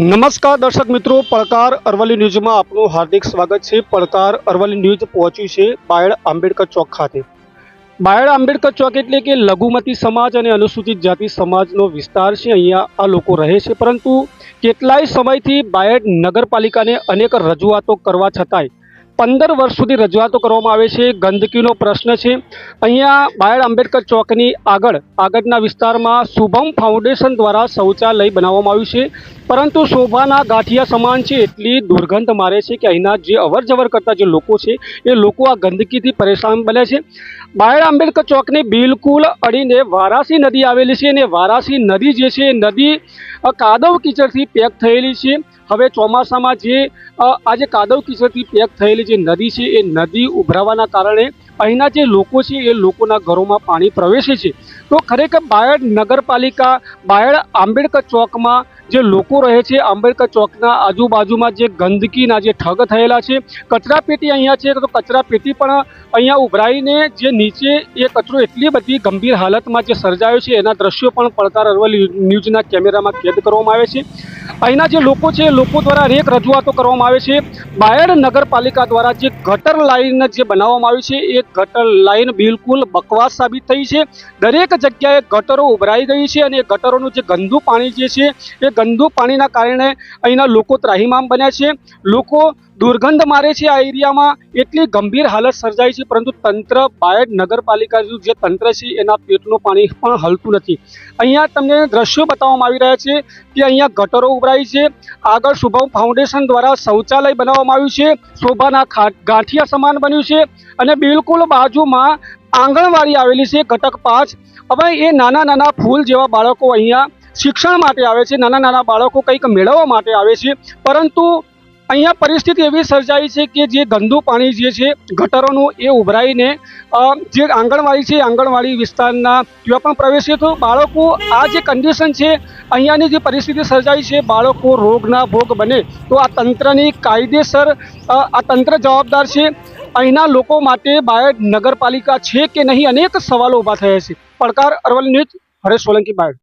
નમસ્કાર દર્શક મિત્રો, પડકાર અરવલ્લી ન્યૂઝમાં આપનું હાર્દિક સ્વાગત છે. પડકાર અરવલ્લી ન્યૂઝ પહોંચ્યું છે બાયડ આંબેડકર ચોક ખાતે. બાયડ આંબેડકર ચોક એટલે કે લઘુમતી સમાજ અને અનુસૂચિત જાતિ સમાજનો વિસ્તાર છે. અહીંયા આ લોકો રહે છે. પરંતુ કેટલાય સમયથી બાયડ નગરપાલિકાને અનેક રજૂઆતો કરવા છતાંય પંદર વર્ષ સુધી રજૂઆતો કરવામાં આવે છે. ગંદકીનો પ્રશ્ન છે. અહીંયા બાયડ આંબેડકર ચોકની આગળ, આગળના વિસ્તારમાં શુભમ ફાઉન્ડેશન દ્વારા શૌચાલય બનાવવામાં આવ્યું છે. પરંતુ શોભાના ગાંઠિયા સમાન છે એટલી દુર્ગંધ મારે છે કે અહીંના જે અવર જવર કરતા જે લોકો છે, એ લોકો આ ગંદકીથી પરેશાન બને છે. બાયડ આંબેડકર ચોકને બિલકુલ અડીને વારાસી નદી આવેલી છે અને વારાસી નદી જે છે નદી કાદવ કીચડથી પેક થયેલી છે. હવે ચોમાસામાં જે આ જે કાદવ કીચડથી પેક થયેલી જે નદી છે એ નદી ઉભરાવાના કારણે અહીંના જે લોકો છે એ લોકોના ઘરોમાં પાણી પ્રવેશે છે. તો ખરેખર બાયડ નગરપાલિકા, બાયડ આંબેડકર ચોકમાં જે લોકો રહે છે આંબેડકર ચોકના આજુબાજુમાં જે ગંદકીના જે ઠગ થયેલા છે કચરા પેટી અહીંયા છે, તો કચરા પેટી પણ અહીંયા ઉભરાઈને જે નીચે એ કચરો એટલી બધી ગંભીર હાલતમાં જે સર્જાયો છે, એના દ્રશ્યો પણ પડકાર અરવલ્લી ન્યૂઝના કેમેરામાં કેદ કરવામાં આવે છે. અહીંના જે લોકો છે લોકો દ્વારા અનેક રજૂઆતો કરવામાં આવે છે. બાયડ નગરપાલિકા દ્વારા જે ગટર લાઈન જે બનાવવામાં આવી છે, એ ગટર લાઈન બિલકુલ બકવાસ સાબિત થઈ છે. દરેક જગ્યાએ ગટરો ઉભરાઈ ગઈ છે અને ગટરોનું જે ગંદુ પાણી જે છે, એ ગંદુ પાણીના કારણે અહીંના લોકો ત્રાહિમામ બન્યા છે. લોકો દુર્ગંધ મારે છે આ એરિયામાં. એટલી ગંભીર હાલત સર્જાઈ છે, પરંતુ તંત્ર બાયડ નગરપાલિકાનું જે તંત્ર છે, એના પેટનું પાણી પણ હલતું નથી. અહીંયા તમને દ્રશ્યો બતાવવામાં આવી રહ્યા છે કે અહીંયા ગટરો ઉભરાઈ છે. આગળ શુભમ ફાઉન્ડેશન દ્વારા શૌચાલય બનાવવામાં આવ્યું છે. શોભાના ગાંઠિયા સમાન બન્યું છે અને બિલકુલ બાજુમાં આંગણવાડી આવેલી છે, ઘટક પાંચ. હવે એ નાના નાના ફૂલ જેવા બાળકો અહીંયા શિક્ષણ માટે આવે છે. નાના નાના બાળકો કંઈક મેળવવા માટે આવે છે. પરંતુ અહીંયા પરિસ્થિતિ એવી સર્જાઈ છે કે જે ગંદુ પાણી જે છે, ગટરોનું એ ઉભરાઈને જે આંગણવાડી છે આંગણવાડી વિસ્તારના ત્યાં પણ પ્રવેશે તો બાળકો આ જે કન્ડિશન છે, અહીંયાની જે પરિસ્થિતિ સર્જાઈ છે, બાળકો રોગના ભોગ બને. તો આ તંત્રની કાયદેસર આ તંત્ર જવાબદાર છે. અહીંના લોકો માટે બાયડ નગરપાલિકા છે કે નહીં? અનેક સવાલો ઊભા થયા છે. પડકાર અરવલ ન્યૂઝ, હરેશ સોલંકી બાયડ.